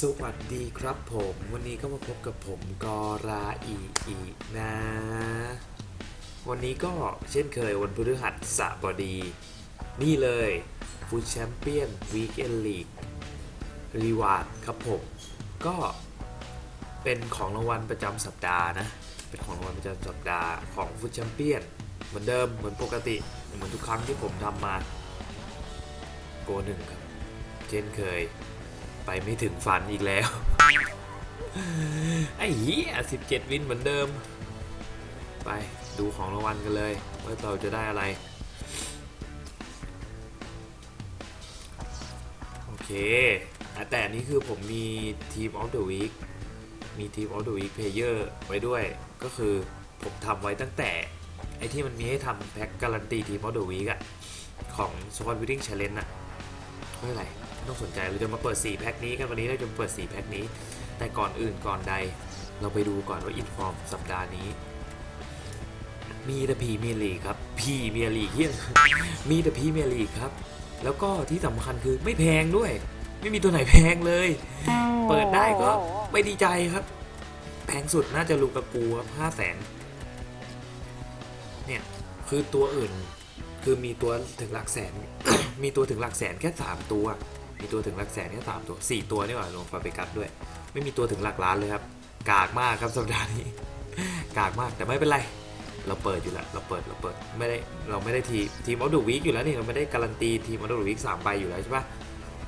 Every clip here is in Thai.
สวัสดีครับผม วันนี้ก็มาพบกับผมกอราอีอีนะ วันนี้ก็เช่นเคยวันพฤหัสบดี นี่เลยฟูดแชมเปี้ยนวีคเอนลีกรีวาร์ดครับผม ก็เป็นของรางวัลประจำสัปดาห์นะ เป็นของรางวัลประจำสัปดาห์ของฟูดแชมเปี้ยนเหมือนเดิมเหมือนปกติ เหมือนทุกครั้งที่ผมทำมาโกหนึ่งครับ เช่นเคย ไปไม่ถึงฝันอีกแล้ว ไอ้เหี้ยสิบเจ็ดวินเหมือนเดิม ไปดูของรางวัลกันเลยว่าเราจะได้อะไร โอเค แต่อันนี้คือผมมีทีมออฟเดอะวีคมีทีมออฟเดอะวีคเพลเยอร์ไว้ด้วย ก็คือผมทำไว้ตั้งแต่ ไอ้ที่มันมีให้ทำแพ็กการันตีทีมออฟเดอะวีคอะของ Squad Building Challenge อะ ไม่เป็นไรไม่ต้องสนใจเราจะมาเปิด 4 แพ็คนี้กันวันนี้เราจะมาเปิด 4 แพ็คนี้ แต่ก่อนอื่นก่อนใด เราไปดูก่อนว่าอินฟอร์มสัปดาห์นี้ มีแต่พีเมียร์ลีครับพีเมียร์ลีเฮียมีแต่พีเมียร์ลีครับ แล้วก็ที่สำคัญคือไม่แพงด้วย ไม่มีตัวไหนแพงเลย เปิดได้ก็ไม่ดีใจครับ แพงสุดน่าจะลูกากูครับห้าแสนเนี่ยคือตัวอื่น คือมีตัวถึงหลักแสน มีตัวถึงหลักแสนแค่ 3 ตัว มีตัวถึงหลักแสนแค่3ตัว 4 ตัวนี่หว่ารวมฟาเบกัสด้วย ไม่มีตัวถึงหลักล้านเลยครับ กากมากครับสัปดาห์นี้ กากมากแต่ไม่เป็นไร เราเปิดอยู่แล้ว เราเปิด เราเปิด ไม่ได้ เราไม่ได้ทีทีมออฟเดอะวีคอยู่แล้วนี่ เราไม่ได้การันตีทีมออฟเดอะวีคสามใบอยู่แล้วใช่ปะ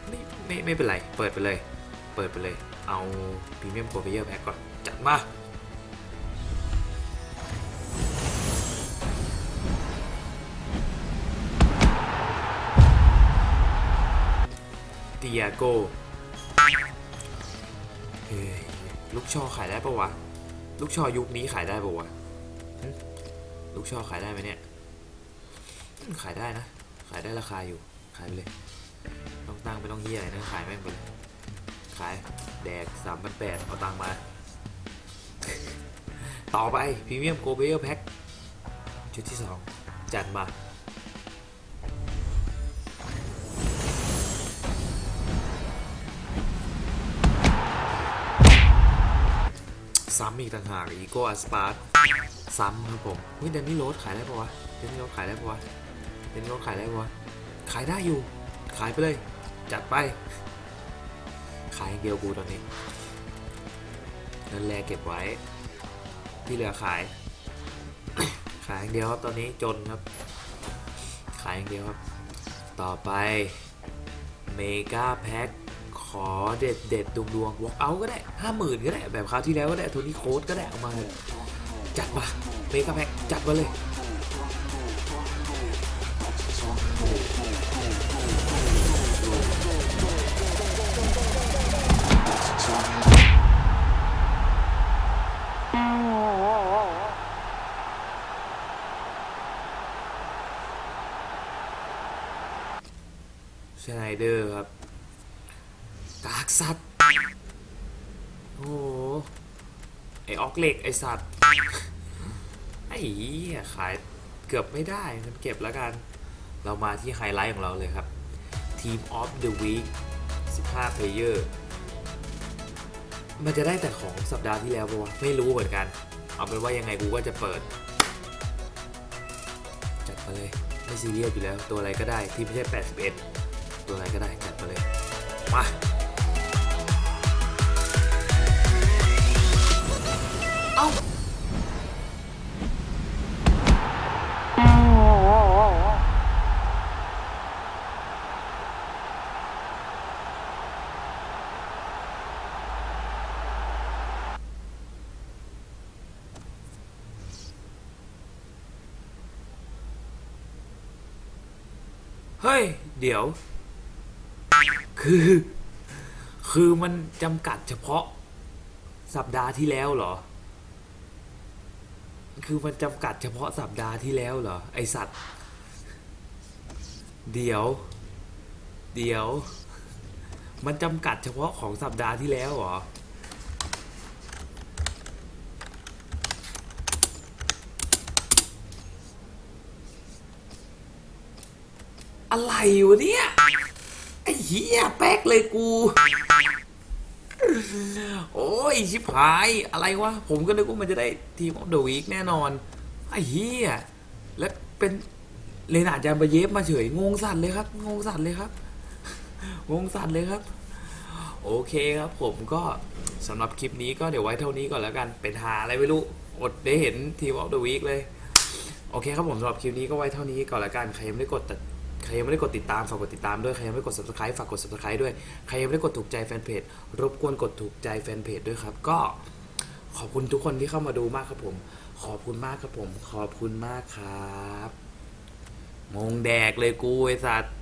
ไม่ไม่ไม่เป็นไร เปิดไปเลย เปิดไปเลย เอาพรีเมียมโปรเพเยอร์แพ็กก่อน จัดมา ยโก้ลูกช่อขายได้ปะวะ ลูกชอยุคนี้ขายได้ปะวะ ลูกช่อขายได้ไหมเนี่ย ขายได้นะ ขายได้ราคาอยู่ ขายไปเลย ต้องตั้งไม่ต้องเฮียอะไรนะขายแม่งไปเลย ขายแดกสามพันแปดเอาตังมา ต่อไปพรีเมียมโกเบลแพ็คชุดที่สองจัดมา ซ้ำอีกต่างหากอีโก้อัสปาร์ตซ้ำครับผมเฮ้ยเดนนี่โรสขายได้ปะวะเดนนี่โรสขายได้ปะวะเดนนี่โรสขายได้ปะวะขายได้อยู่ ขายไปเลย จัดไป ขายเดียวกูตอนนี้นั่นแลเก็บไว้ ที่เหลือขาย ขายอย่างเดียวครับตอนนี้จนครับ ขายอย่างเดียวครับ ต่อไปเมกาแพ็ค อเด็ดเด็ดดวงดวงวอล์กเอาก็ได้ห้าหมื่นก็ได้ แบบคราวที่แล้วก็ได้โทนี่โค้ดก็ได้เอามาจัดมาเมกาแพ็คจัดมาเลยชไนเดอร์ครับ กากสัตว์โอ้ไอออกเหล็กไอสัตว์ ไอ้เหี้ยขายเกือบไม่ได้มันเก็บแล้วกัน เรามาที่ไฮไลท์ของเราเลยครับ Team of the Week 15 Player มันจะได้แต่ของสัปดาห์ที่แล้วปะวะไม่รู้เหมือนกัน เอาเป็นว่ายังไงกูก็จะเปิด จัดมาเลย ไม่ซีเรียสอยู่แล้ว ตัวอะไรก็ได้ที่ไม่ใช่ 81 ตัวอะไรก็ได้จัดมาเลย มา เฮ้ย เดี๋ยว คือ คือมันจำกัดเฉพาะ สัปดาห์ที่แล้วเหรอ คือมันจำกัดเฉพาะสัปดาห์ที่แล้วเหรอ ไอสัตว์ เดี๋ยว เดี๋ยว มันจำกัดเฉพาะของสัปดาห์ที่แล้วเหรอ อะไรวะเนี่ย ไอ้เหี้ยแป๊กเลยกู โอ้ย ชิบหาย อะไรวะ ผมก็นึกว่ามันจะได้ทีมออฟเดอะวีคแน่นอน ไอ้เหี้ย แล้วเป็นเลนาร์ดยานบเยฟมาเฉย งงสัตว์เลยครับ งงสัตว์เลยครับ งงสัตว์เลยครับ โอเคครับผมก็สำหรับคลิปนี้ก็เดี๋ยวไว้เท่านี้ก่อนแล้วกัน เป็นหาอะไรไม่รู้ อดได้เห็นทีมออฟเดอะวีคเลย โอเคครับผมสำหรับคลิปนี้ก็ไว้เท่านี้ก่อนละกัน ใครยังไม่ได้กดติด ใครยังไม่ได้กดติดตามฝากกดติดตามด้วยใครยังไม่กด subscribe ฝากกด subscribe ด้วยใครยังไม่ได้กดถูกใจแฟนเพจรบกวนกดถูกใจแฟนเพจด้วยครับ ก็ขอบคุณทุกคนที่เข้ามาดูมากครับผม ขอบคุณมากครับผม ขอบคุณมากครับ งงแดกเลยกูไอสัตว์